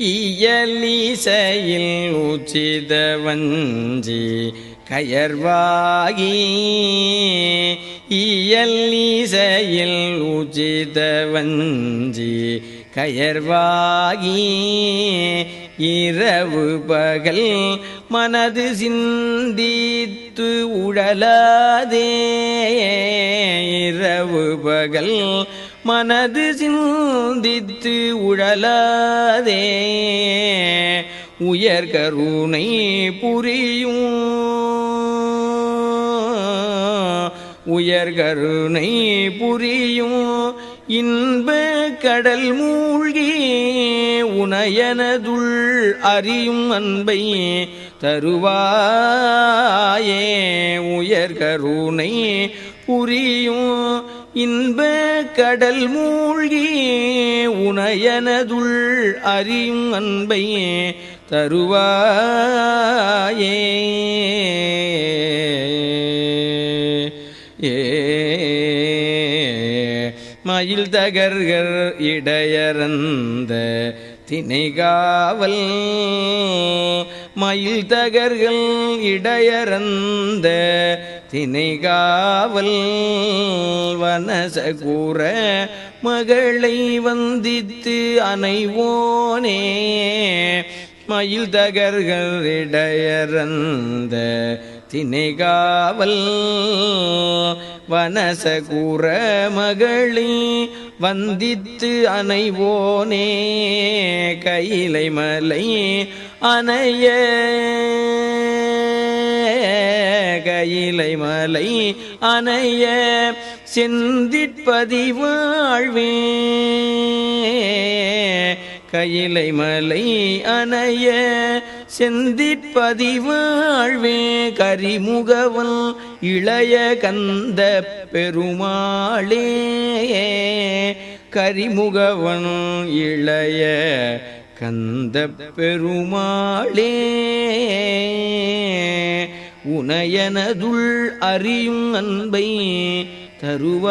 இயலிசையில் உச்சித வஞ்சி கயர்வாகி இயலிசையில் உச்சித வஞ்சி கயர்வாகி இரவு பகல் மனது சிந்தித்து உழலாதே. இரவு பகல் மனது சிந்தித்து உழலாதே. உயர் கருணை புரியும். உயர் கருணை புரியும். இன்ப கடல் மூழ்கி உனையனதுள் அறியும் அன்பை தருவாயே. உயர்கருணை புரியும் இன்ப கடல் மூழ்கி உனையனதுள் அறியும் அன்பை தருவாயே. ஏ மயில் தகர்கள் இடையறந்த திணைகாவல். மயில் தகர்கள் இடையறந்த திணைகாவல். வனசகூர மகளை வந்தித்து அனைவோனே மயில் தகர்கள் இடையறந்த திணைகாவல். வனசகூர மகளி வந்தித்து அனைவோனே கையிலை மலை அணைய. கையிலை மலை அணைய செந்திற்பதி வாழ்வே கையிலை மலை அணைய செந்திற்பதி வாழ்வே கரிமுகவன் இளைய கந்த பெருமாளே கரிமுகவன் இளைய கந்த பெருமாளே உனையனதுள் அறியும் அன்பை தருவாயே.